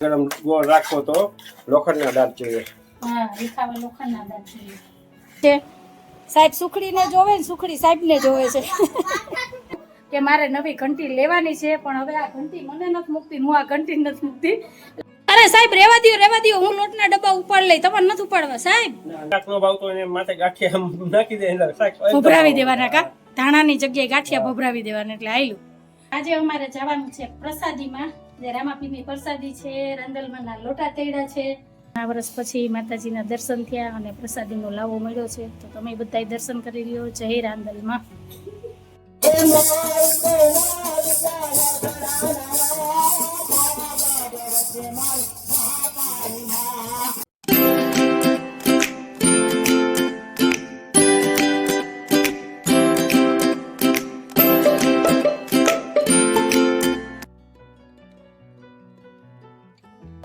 ગરમ ગોળ રાખો તો લોખંડના દાંત જોઈએ. હા રીખાવા લોખંડના દાંત જોઈએ. છે? સાહેબ સુખડીને જોવે ને સુખડી સાહેબને જોવે છે. કે મારે નવી ઘંટી લેવાની છે પણ હવે આ ઘંટી મને નથી મૂકતી હું આ ઘંટી નથી મૂકતી. અરે સાહેબ રેવા દ્યો રેવા દ્યો હું લોટના ડબ્બા ઉપાડ લઈ તમારે નથી ઉપાડવા સાહેબ. શાક ભાવ તો એને માથે ગાંઠિયા આમ નાખી દે એટલે ભભરાવી દેવાના કા? ધાણાની જગ્યાએ ગાંઠિયા ભભરાવી દેવાના એટલે આયલું. આજે અમારે જવાનું છે પ્રસાદીમાં. જે રામાપીરની પ્રસાદી છે રાંદલમાંના લોટા તેડા છે આ વર્ષ પછી માતાજીના દર્શન થયા અને પ્રસાદીનો લાવો મળ્યો છે તો તમે બધાય દર્શન કરી લ્યો જય રાંદલમાં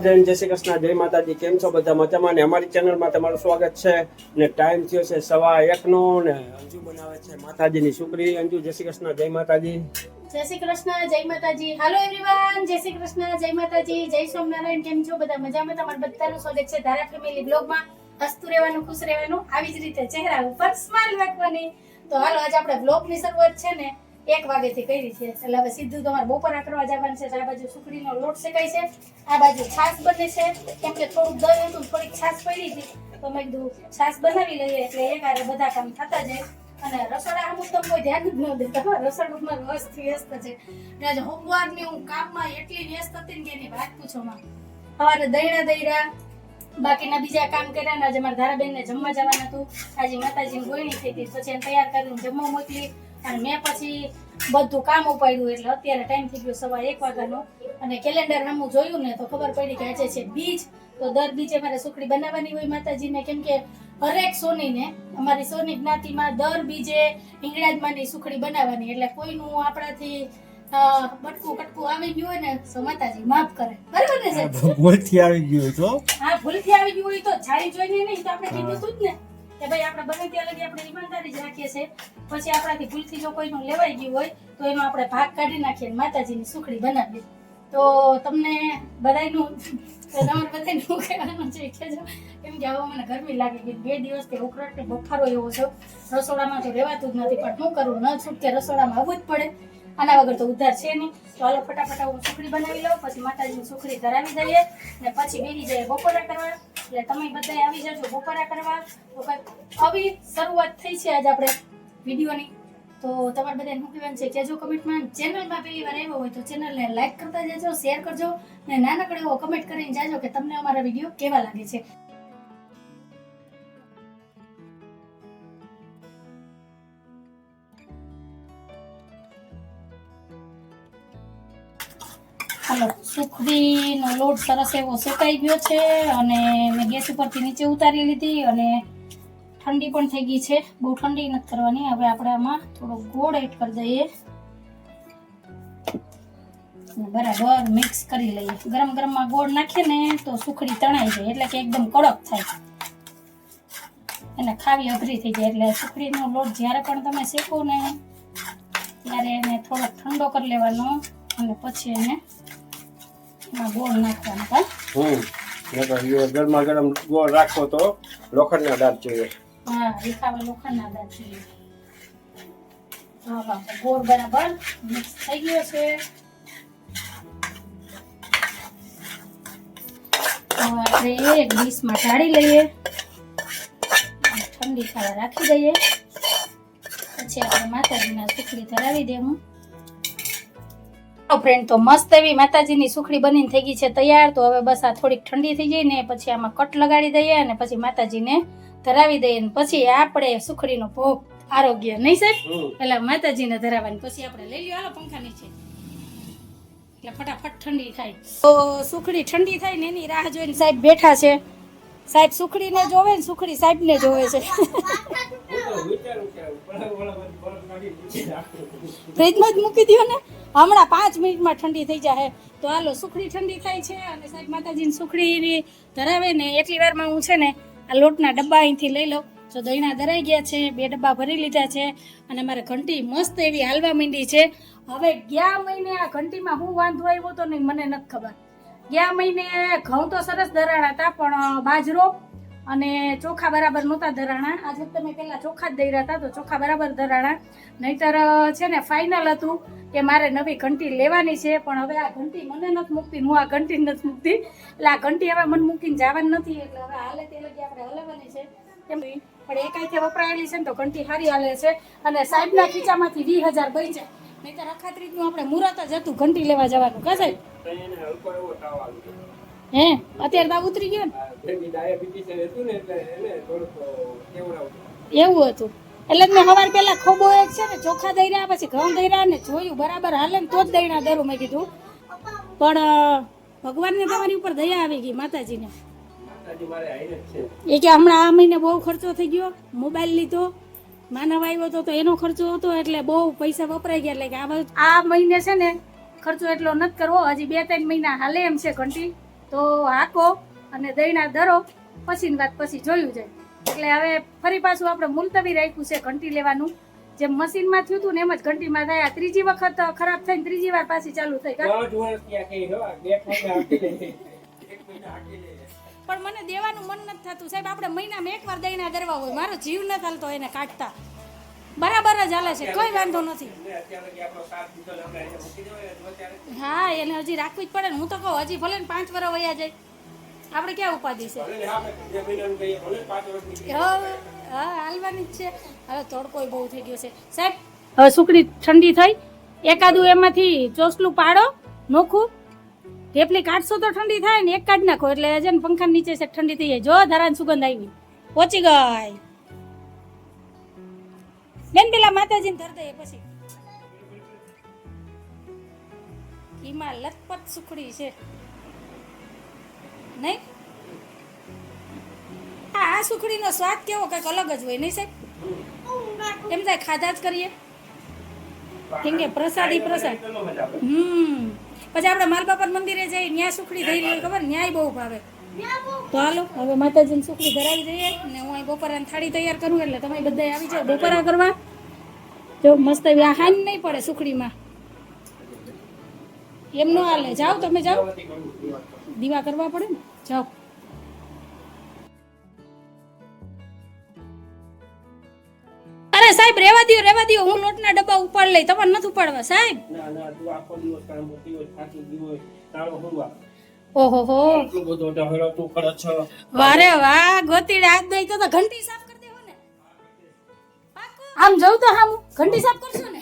જય જય શ્રી કૃષ્ણ, જય માતાજી, કેમ છો બધા મજામાં? ને અમારી ચેનલમાં તમારું સ્વાગત છે. ને ટાઈમ થયો છે સવા એક નો અંજુ બનાવે છે માતાજીની છોકરી અંજુ, જય શ્રી કૃષ્ણ, જય માતાજી. જય શ્રી કૃષ્ણ, જય માતાજી. હાલો એવરીવન જય શ્રી કૃષ્ણ, જય માતાજી. જય સોમનારાયણ કેમ છો બધા મજામાં? તમારું બધાનું સ્વાગત છે ધારા ફેમિલી બ્લોગમાં. હસતું રહેવાનું, ખુશ રહેવાનું, આવી જ રીતે ચહેરા ઉપર સ્માઈલ રાખવાની. તો હાલો, આજે આપણે બ્લોગની શરૂઆત છે ને એક વાગેથી કરી છે. એટલે હવે સીધું તમારે બપોરા કરવા જવાનું છે આ બાજુ સુખડીનો લોટ શેકાય છે. આ બાજુ છાશ બને છે. કેમ કે થોડુંક દહીં હતું થોડીક છાશ પડી હતી. તો મેં કીધું, છાશ બનાવી લઈએ એટલે એક આરે બધા કામ થતા જાય. અને રસોડા અમુક તો કોઈ ધ્યાન જ ન દેતા હો. રસોડું મારું વ્યસ્ત વ્યસ્ત છે. ને આજે હોમવર્કની હું કામમાં એટલી વ્યસ્ત હતી ને કે એની વાત પૂછો માં. સવારે દઈડા દઈડા બાકીના બીજા કામ કર્યા ને આજે મારા ધારાબેનને જમવા જવાનું હતું. આજે માતાજીની ગોયણી થઈ હતી પછી એને તૈયાર કરીને જમવા મોકલી. અને મેં પછી બધું કામ ઉપાડ્યું એટલે અત્યારે ટાઈમ થઈ ગયો સવા એક વાગ્યાનો. અને કેલેન્ડર હું જોયું ને તો ખબર પડી કે આજે છે બીજ. તો દર બીજે મારે સુખડી બનાવવાની હોય માતાજીને. કેમ કે હરેક સોનીને અમારી સોની જ્ઞાતિમાં દર બીજે હિંગળાજમાંની સુખડી બનાવવાની. એટલે કોઈનું આપણાથી બટકું કટકું આવી ગયું હોય ને તો માતાજી માફ કરે. બરાબર ને સાહેબ? ભૂલથી આવી ગયું તો? હા ભૂલથી આવી ગયું હોય તો જાણી જોઈને નહીં તો આપણે કીધું તું જ ને કે ભાઈ આપણે બને ત્યાં લગી આપણે ઈમાનદારી જ રાખીએ છીએ. પછી આપણાથી ભૂલથી જો કોઈનું લેવાઈ ગયું હોય, તો એનો આપણે ભાગ કાઢી નાખીએ અને માતાજીની સુખડી બનાવીએ. તો તમને બધાયનું તમારે બધાયનું શું કહેવાનું છે કહેજો. કેમ કે હવે મને ગરમી લાગી ગઈ. બે દિવસથી ઉકળાટ બફારો એવો છે. રસોડામાં તો રહેવાતું જ નથી, પણ શું કરું ન છૂટકે રસોડામાં આવવું જ પડે. આના વગર તો ઉધાર છે નહીં. તો હાલો ફટાફટ હું સુખડી બનાવી લઉં, પછી માતાજીની સુખડી ધરાવી દઈએ. ને પછી બેરી જઈએ બપોરા કરવા. એટલે તમે બધા આવી જજો બપોરા કરવા. તો કંઈક આવી શરૂઆત થઈ છે આજે આપણે. વિડીયોની. તો તમારે બધાને શું કહેવાનું છે કહેજો કમેન્ટમાં ચેનલમાં પહેલી વાર આવ્યો હોય તો ચેનલને લાઈક કરતા જજો શેર કરજો ને નાનકડો એવો કમેન્ટ કરીને જાજો કે તમને અમારા વીડિયો કેવા લાગે છે. હાલો સુખડીનો લોટ સરસ એવો શેકાઈ ગયો છે અને મેં ગેસ ઉપરથી નીચે ઉતારી લીધી અને ઠંડી પણ થઈ ગઈ છે. બહુ ઠંડી નથી કરવાની. હવે આપણે આમાં થોડો ગોળ એડ કરી દઈએ. બરાબર મિક્સ કરી લઈએ. ગરમ ગરમમાં ગોળ નાખીએ ને તો સુખડી તણાઈ જાય. એટલે કે એકદમ કડક થાય. એને ખાવી અઘરી થઈ જાય. એટલે સુખડીનો લોટ જ્યારે પણ તમે શેકો ને, ત્યારે એને થોડોક ઠંડો કરી લેવાનો. અને પછી એને એમાં ગોળ નાખવાનો. હમ. ગરમા ગરમ ગોળ રાખો તો લોખંડના દાંત જોઈએ. હા લઈએ. ઠંડી થવા રાખી દઈએ. પછી આપણે માતાજીના સુખડી ધરાવી દેવું ફ્રેન્ડ તો મસ્ત એવી માતાજીની સુખડી બનીને થઈ ગઈ છે તૈયાર. તો હવે બસ આ થોડીક ઠંડી થઈ જાય ને પછી આમાં કટ લગાડી દઈએ અને પછી માતાજીને ધરાવી દઈએ ને પછી આપણે સુખડીનો ભોગ આરોગ્ય નહીં સાહેબ? પેલા માતાજીને ધરાવવાની પછી આપણે લઈ લ્યો. હાલો પંખા નીચે. એટલે ફટાફટ ઠંડી થાય. તો સુખડી ઠંડી થાય ને એની રાહ જોઈને સાહેબ બેઠા છે. સાહેબ સુખડીને જોવે ને સુખડી સાહેબને જોવે છે. ફ્રીજમાં જ મૂકી દો ને. હમણાં પાંચ મિનિટમાં ઠંડી થઈ જાય તો હાલો સુખડી ઠંડી થાય છે અને સાહેબ માતાજીની સુખડી ધરાવે ને એટલી વારમાં હું છે ને આ લોટના ડબ્બા અહીંથી લઈ લો. તો દહીણા ધરાઈ ગયા છે, બે ડબ્બા ભરી લીધા છે અને મારે ઘંટી મસ્ત એવી હાલવા માંડી છે. હવે ગયા મહિને આ ઘંટીમાં હું વાંધો આવ્યો તો નહીં, મને નથી ખબર. ગયા મહિને ઘઉં તો સરસ ધરાણા હતા, પણ બાજરો અને ચોખા બરાબર નહોતા ધરાણા. આજે તમે પહેલાં ચોખા જ દઈ રહ્યા હતા તો ચોખા બરાબર ધરાણા. નહીતર છે ને ફાઇનલ હતું કે મારે નવી ઘંટી લેવાની છે પણ હવે આ ઘંટી મને નથી મૂકતી હું આ ઘંટી નથી મૂકતી. એટલે આ ઘંટી હવે મને મૂકીને જવાની નથી એટલે હવે હાલે તે લગી આપણે હલાવવાની છે. કેમ? પણ એકાઈથી વપરાયેલી છે ને તો ઘંટી સારી હાલે છે. અને સાહેબના ખીચામાંથી વીસ હજાર બચ્યા નહીતર અખાત્રીજનું આપણે મુહૂર્ત જ હતું ઘંટી લેવા જવાનું. કહે સાહેબ. હે? અત્યારે તો ઉતરી ગયો ને? એવું હતું. એટલે મેં સવાર પેલા ખોબો એક છે ને ચોખા દઈ રહ્યા પછી ઘઉં દઈ રહ્યા ને જોયું બરાબર હાલે ને તો જ દઈના દરું. મેં કીધું પણ ભગવાનને તમારી ઉપર દયા આવી ગઈ માતાજીને. એ કે હમણાં આ મહિને બહુ ખર્ચો થઈ ગયો મોબાઈલ લીધો માનવ આવ્યો હતો તો એનો ખર્ચો હતો એટલે બહુ પૈસા વપરાઈ ગયા એટલે કે આ આ મહિને છે ને ખર્ચો એટલો નથી કરવો હજી બે ત્રણ મહિના હાલે એમ છે ઘંટી. તો હાકો. અને દહીંના દરો પછીની વાત પછી જોયું જાય. એટલે હવે ફરી પાછું આપણે મુલતવી રાખ્યું છે ઘંટી લેવાનું. જેમ મશીનમાં થયું હતું ને એમ જ ઘંટીમાં થાય. ત્રીજી વખત ખરાબ થઈને ત્રીજી વાર પાછી ચાલુ થઈ. પણ મને દેવાનું મન નથી થતું. સાહેબ આપણે મહિનામાં એકવાર દહીંના દરવા હોય. મારો જીવ ન ચાલતો એને કાઢતા. બરાબર જ હાલે છે. કોઈ વાંધો નથી. હા એને હજી રાખવી જ પડે ને. હું તો કહું હજી ભલે ને પાંચ વર્ષ વયા જાય. આપણે ક્યાં ઉપાધિ છે? હા હાલવાની જ છે. હવે તડકોય બહુ થઈ ગયો છે. સાહેબ હવે સુકડી ઠંડી થઈ એકાદું એમાંથી ચોસલું પાડો નોખું. ઢેપલી કાઢશો તો ઠંડી થાય ને એક કાઢ નાખો એટલે છે ને પંખા નીચે છે ઠંડી થઈ જાય. જો ધરાની સુગંધ આવી. પહોંચી ગઈ. બેન પેલા માતાજીને ધર દઈએ પછી. ઈમાં લથપથ સુખડી છે. નહીં? હા, આ સુખડીનો સ્વાદ કેવો? કંઈક અલગ જ હોય, નહીં સાહેબ? એમ થાય, ખાધા જ કરીએ? કેમ કે પ્રસાદી પ્રસાદ પ્રસાદ. હમ. પછી આપણે માલબાપર મંદિરે જઈએ ન્યા સુખડી થઈ રહી ખબર? ન્યાય બહુ ભાવે. તો હાલો, હવે માતાજીની સુખડી ધરાવી દઈએ ને હું અહીં બપોરાની થાળી તૈયાર કરું એટલે તમે બધા આવી જાઓ. બપોરા કરવા? જો મસ્ત એવી આ હાન નહીં પડે સુખડીમાં. એમ ન હાલે જાઓ તમે જાઓ. દીવા કરવા પડે ને? જાઓ. અરે સાહેબ રેવા દ્યો રેવા દ્યો. હું લોટના ડબ્બા ઉપાડ લઈ. તમારે નથી ઉપાડવા સાહેબ? ના ના તું આખો દિવસ કામ કરતી હોય થાકી ગઈ હોય તારો હુરવા ઓહો હો. એટલું બધું ઢહળો તું કરો છો. વારે વાહ ગોતીડે હાથ દઈ તો ઘંટી સાફ કરી દેવો ને. આમ જવું તો હા ઘંટી સાફ કરશો ને?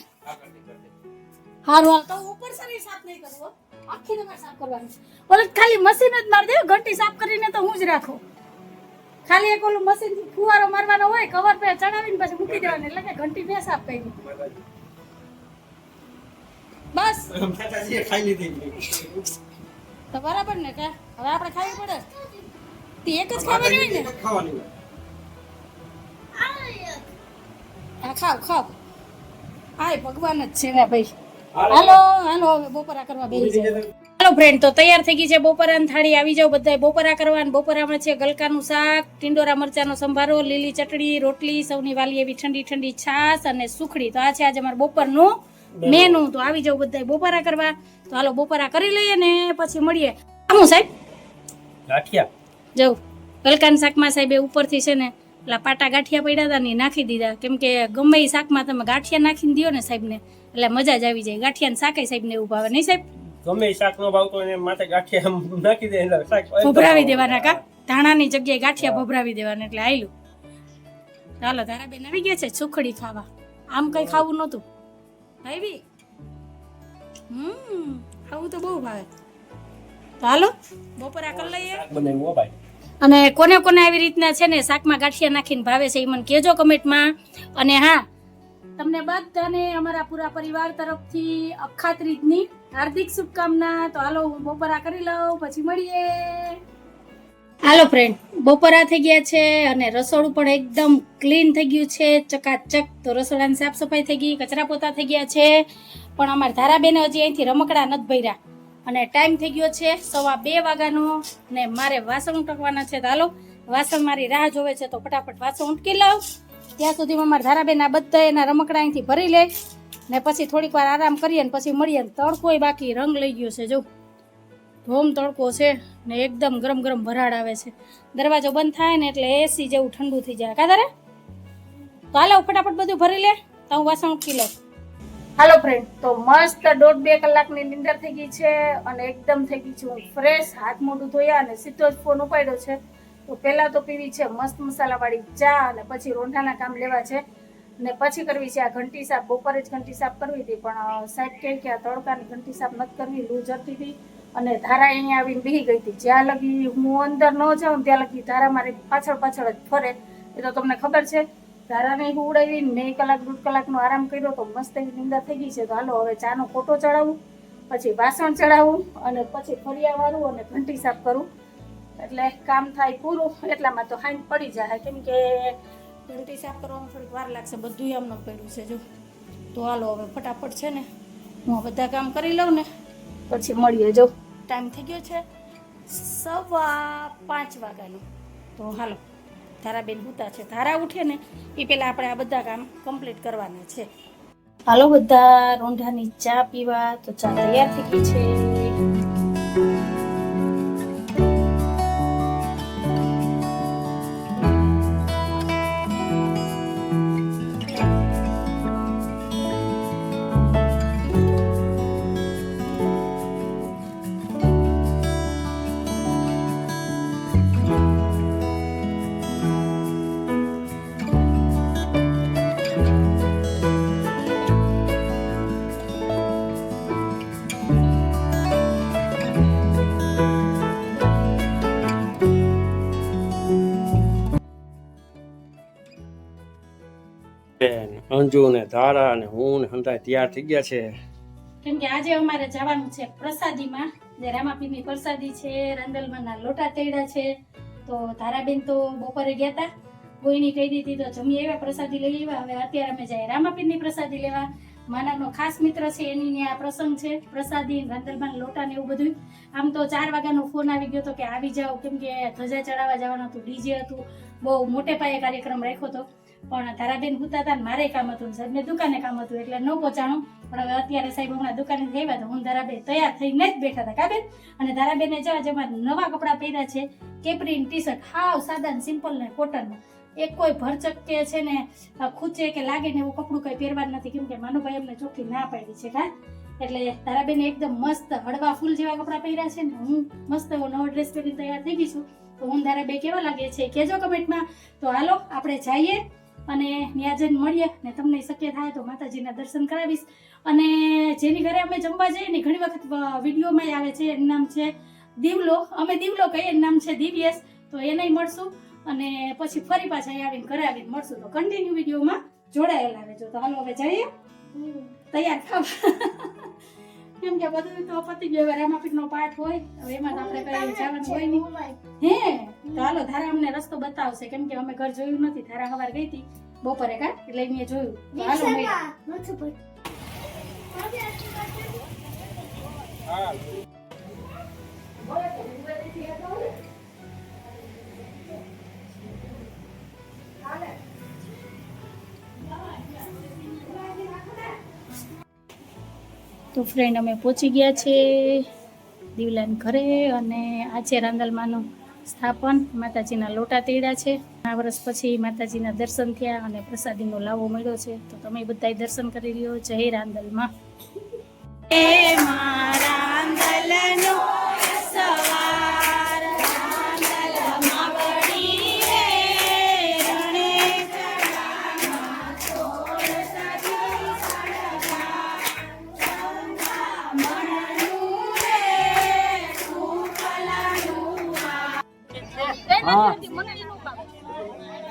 હારું હાલ તો ઉપર સરી સાફ નહીં કરવો આખી તમારે સાફ કરવાની ઓલે ખાલી મશીન જ માર દે ઘંટી સાફ કરીને તો હું જ રાખો. ખાલી એક ઓલું મશીન ફુવારો મારવાનો હોય કવર પે ચડાવીને પછી મૂકી દેવાનું એટલે કે ઘંટી બે સાફ કરી બસ. ખાઈ લીધી. તો બરાબર ને કે? હવે આપણે ખાવી પડે. તે એક જ ખાવાની હોય ને? ખાવાની હોય. હા ખાવ ખાવ. આય ભગવાન જ છે ને ભાઈ. હાલો. હાલો હવે બપોરા કરવા બેસી જાય હાલો ફ્રેન્ડ તો તૈયાર થઈ ગઈ છે બપોરા થાળી. આવી જાવ બધા બપોરા કરવા બપોરામાં છે ગલકાનું શાક ટીંડોરા મરચાનો સંભારો લીલી ચટણી રોટલી સૌની વાલી એવી ઠંડી ઠંડી છાશ અને સુખડી. તો આ છે આજે અમારું બપોરનું મેનુ. તો આવી જાવ બધા બપોરા કરવા. તો હાલો બપોરા કરી લઈએ ને પછી મળીએ. આમ સાહેબ? ગાંઠિયા જાઉં ગલકાન શાકમાં સાહેબ એ ઉપરથી છે ને પેલા પાટા ગાંઠિયા પડ્યા હતા ને નાખી દીધા. કેમ કે ગમે એ શાકમાં તમે ગાંઠિયા નાખીને દો ને સાહેબને એટલે મજા જ આવી જાય. ગાંઠિયા શાકે સાહેબને એવું ભાવે. નહીં સાહેબ? ગમે એ શાક નો ભાવતો એને માથે ગાંઠિયા નાખી દે એટલે શાક ભભરાવી દેવાના કા? ધાણાની જગ્યાએ ગાંઠિયા ભભરાવી દેવાના એટલે આયલું. ચાલો તારા બેન આવી ગયા છે સુખડી ખાવા. આમ કઈ ખાવું નહોતું. આવી હમ ખાવું તો બહુ ભાવે. તો હાલો બપોરા કરી લઈએ. બનાવ્યું ભાઈ. અને કોને કોને આવી રીતના છે ને શાકમાં ગાંઠિયા નાખીને ભાવે છે એ મને કહેજો કમેન્ટમાં. અને હા, તમને બધાને અમારા પૂરા પરિવાર તરફથી અખાત રીતની હાર્દિક શુભકામના. તો હાલો, હું બપોરા કરી લઉં, પછી મળીએ. હાલો ફ્રેન્ડ બપોરા થઈ ગયા છે અને રસોડું પણ એકદમ ક્લીન થઈ ગયું છે, ચકાચક. તો રસોડાની સાફ સફાઈ થઈ ગઈ, કચરા પોતા થઈ ગયા છે. પણ અમારા ધારાબેને હજી અહીંથી રમકડા નથી ભર્યા. અને ટાઈમ થઈ ગયો છે સવા બે વાગ્યાનો ને મારે વાસણ ઉટકવાના છે. તો હાલો, વાસણ મારી રાહ જોવે છે તો ફટાફટ વાસણ ઉટકી લાવ ત્યાં સુધીમાં મારા ધારાબેન આ બધા એના રમકડા અહીંથી ભરી લે ને પછી થોડીક વાર આરામ કરીએ ને પછી મળીએ ને તડકોય બાકી રંગ લઈ ગયો છે. જો, ધોમ તડકો છે ને એકદમ ગરમ ગરમ ભરાડ આવે છે. દરવાજો બંધ થાય ને એટલે એસી જેવું ઠંડુ થઈ જાય. કા તારે? તો હાલો, ફટાફટ બધું ભરી લે. તો હું વાસણ ઉટકી લઉં. હાલો ફ્રેન્ડ તો મસ્ત દોઢ બે કલાકની નિંદર થઈ ગઈ છે અને એકદમ થઈ ગઈ છે. હું ફ્રેશ હાથ મોઢું ધોયા અને સીધો જ ફોન ઉપાડ્યો છે. તો પહેલાં તો પીવી છે મસ્ત મસાલાવાળી ચા અને પછી રોંઢાના કામ લેવા છે. ને પછી કરવી છે આ ઘંટી સાફ. બપોરે જ ઘંટી સાફ કરવી હતી, પણ સાહેબ કહે કે આ તડકાની ઘંટી સાફ નથી કરવી. લૂ જતી હતી અને ધારા અહીંયા આવીને બીહી ગઈ હતી. જ્યાં લગી હું અંદર ન જાઉં ત્યાં લગી ધારા મારી પાછળ પાછળ જ ફરે. એ તો તમને ખબર છે. ધારાને ઉડાવી મેં કલાક, દોઢ કલાકનો આરામ કર્યો તો મસ્ત એવી નિંદર થઈ ગઈ છે. તો હાલો, હવે ચાનો ખોટો ચડાવું, પછી વાસણ ચડાવું અને પછી ફરિયા વાળું અને ઘંટી સાફ કરું. એટલે કામ થાય પૂરું, એટલામાં તો હાઈન પડી જાય. કેમ કે ઘંટી સાફ કરવામાં થોડીક વાર લાગશે. બધું એમનું પડ્યું છે. જો, તો હાલો, હવે ફટાફટ છે ને, હું બધા કામ કરી લઉં ને, પછી મળીએ. જો, ટાઈમ થઈ ગયો છે સવા પાંચ વાગ્યાનો. તો હાલો. ધારાબેન હુતા છે. ધારા ઉઠે ને એ પહેલાં આપણે આ બધા કામ કમ્પ્લીટ કરવાના છે. હાલો બધા, રોંઢાની ચા પીવા. તો ચા તૈયાર થઈ ગઈ છે. અંજુ ને ધારા ને હું ને હંતાય તૈયાર થઈ ગયા છે. કેમ કે આજે અમારે જવાનું છે પ્રસાદીમાં જે રામાપીરની પ્રસાદી છે, રાંદલમાંના લોટા તેડા છે. તો ધારાબેન તો બપોરે ગયા હતા કોઈની કહી દીધી, તો જમી આવ્યા, પ્રસાદી લઈ આવ્યા. હવે અત્યારે અમે જાય રામાપીરની પ્રસાદી લેવા. માનવનો ખાસ મિત્ર છે, એની આ પ્રસંગ છે, પ્રસાદી રાંદલમાં લોટા ને એવું બધું. આમ તો ચાર વાગ્યાનો ફોન આવી ગયો હતો કે આવી જાઓ. કેમ કે ધજા ચડાવવા જવાનું હતું, ડીજે હતું. બહુ મોટે પાયે કાર્યક્રમ રાખ્યો હતો. પણ તારાબેન હુતા હતા મારે કામ હતું સાહેબ મેં દુકાને કામ હતું એટલે ન પહોંચાણું. પણ હવે અત્યારે સાહેબ હમણાં દુકાને થયા તો હું ધારાબેન તૈયાર થઈને જ બેઠા હતા કાબેન અને ધારાબેને જવા જેમાં નવા કપડાં પહેર્યા છે કેપરીન ટી શર્ટ હાવ સાદા સિમ્પલ ને કોટનમાં એક કોઈ ભરચક કે છે ને ખૂચે કે લાગે ને એવું કપડું કઈ પહેરવા જ નથી, કેમ કે માનુભાઈ અમને ચોખ્ખી ના પાડી છે, કા? એટલે તારાબેન એકદમ મસ્ત હળવા ફૂલ જેવા કપડાં પહેર્યા છે ને, હું મસ્ત એવો નવો ડ્રેસ પહેરીને તૈયાર થઈ ગઈ છું. તો હું ધારાબે કેવા લાગે છે કેજો કમેન્ટમાં તો હાલો, આપણે જઈએ. અને ત્યાં જઈને મળીએ ને તમને શક્ય થાય તો માતાજીના દર્શન કરાવીશ. અને જેની ઘરે અમે જમવા જઈએ ને ઘણી વખત વિડીયોમાં આવે છે એનું નામ છે દીવલો. અમે દીવલો કહીએ એનું નામ છે દિવ્યેશ. તો એને મળશું અને પછી ફરી પાછા આવીને ઘરે આવીને મળશું. તો કન્ટિન્યુ વિડીયોમાં જોડાયેલા રહેજો. તો હાલો હવે જઈએ. તૈયાર થાવ. કેમ કે બધું તો પતી ગયું હવે રામાપીરનો પાઠ હોય હવે એમાં આપણે કઈ જવાનું હોય નહીં. હે તો હાલો ધારા અમને રસ્તો બતાવશે કેમ કે અમે ઘર જોયું નથી ધારા હવાર ગઈ હતી બપોરે કા? એટલે મેં જોયું. હાલો મળીએ. તો ફ્રેન્ડ અમે પહોંચી ગયા છે દીવલાન ઘરે અને આ છે રાંદલમાનું સ્થાપન. માતાજીના લોટા તેડા છે. આ વર્ષ પછી માતાજીના દર્શન થયા અને પ્રસાદીનો લાવો મળ્યો છે. તો તમે બધાય દર્શન કરી લ્યો. જય રાંદલમાં હા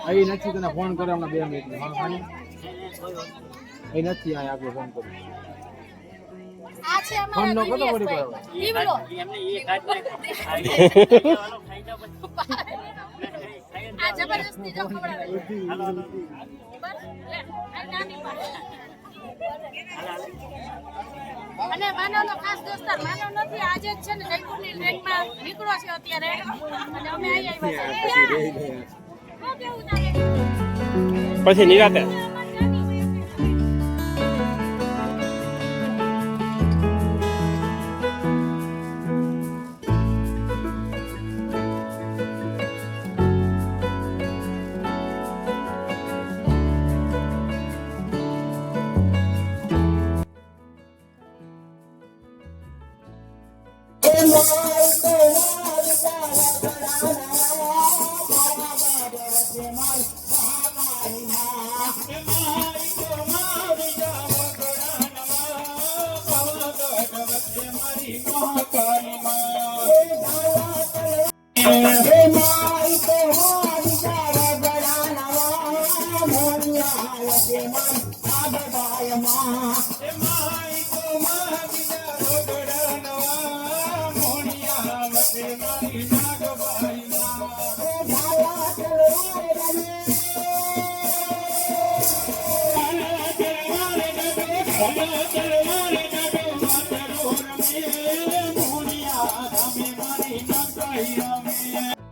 અહીં નથી તને ફોન કર્યો હમણાં બે મિનિટ અહીં નથી અહીં આગળ ફોન કર્યો. આ છે ફોન નો પડી ખાસ દોસ્તાર માનવ નથી આજે જ છે ને નીકળો છે અત્યારે. અને અમે અહીં આવ્યા પછી નિરાતે. છે શું કેવું તારે? પછી નિરાતે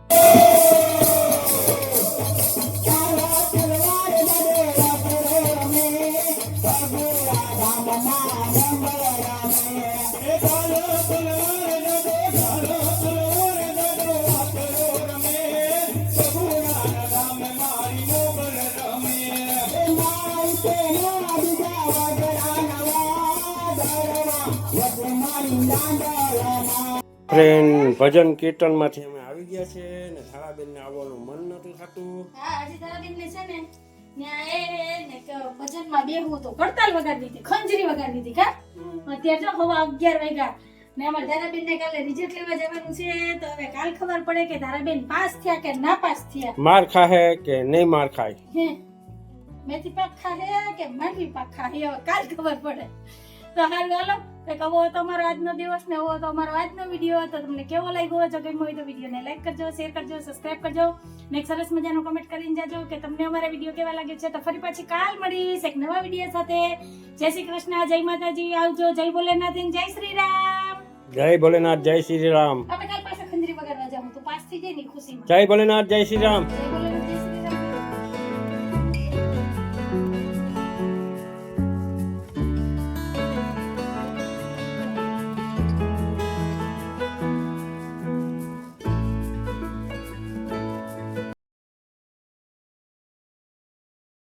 ફ્રેન્ડ ભજન કીર્તનમાંથી અમે આવી ગયા છે ને થાળાબેનને આવવાનું મન નતું થતું. હા આજે તારાબેન ને છે ને ત્યાં એ ને ભજનમાં બેહું તો કડતાલ વગાડી દીધી ખંજરી વગાડી દીધી કા અત્યારે જો હવા અગિયાર વાગ્યા ને અમારે ધારાબેનને કાલે રિઝલ્ટ લેવા જવાનું છે તો હવે કાલ ખબર પડે કે ધારાબેન પાસ થયા કે ના પાસ થયા. માર ખાહે કે નહીં માર ખાય? હે મેથી પાક ખાહે કે માંડવી પાક ખાહે હવે કાલ ખબર પડે. તો હારું હાલો કે કહો તમારો આજનો દિવસ ને એવો તો અમારો આજનો વીડિયો તો તમને કેવો લાગ્યો જો ગમ્યો હોય તો વિડીયોને લાઈક કરજો શેર કરજો સબસ્ક્રાઇબ કરજો. ને એક સરસ મજાનો કમેન્ટ કરીને જાજો કે તમને અમારા વીડિયો કેવા લાગે છે. તો ફરી પાછી કાલ મળીશ એક નવા વીડિયો સાથે. જય શ્રી કૃષ્ણ જય માતાજી. આવજો જય ભોલેનાથ જય શ્રી રામ. જય ભોલેનાથ જય શ્રી રામ. આપણે કાલ પાછા ખંજરી વગાડવા જાઉં. તો પાસ થઈ જાય ને ખુશી જય ભોલેનાથ જય શ્રી રામ.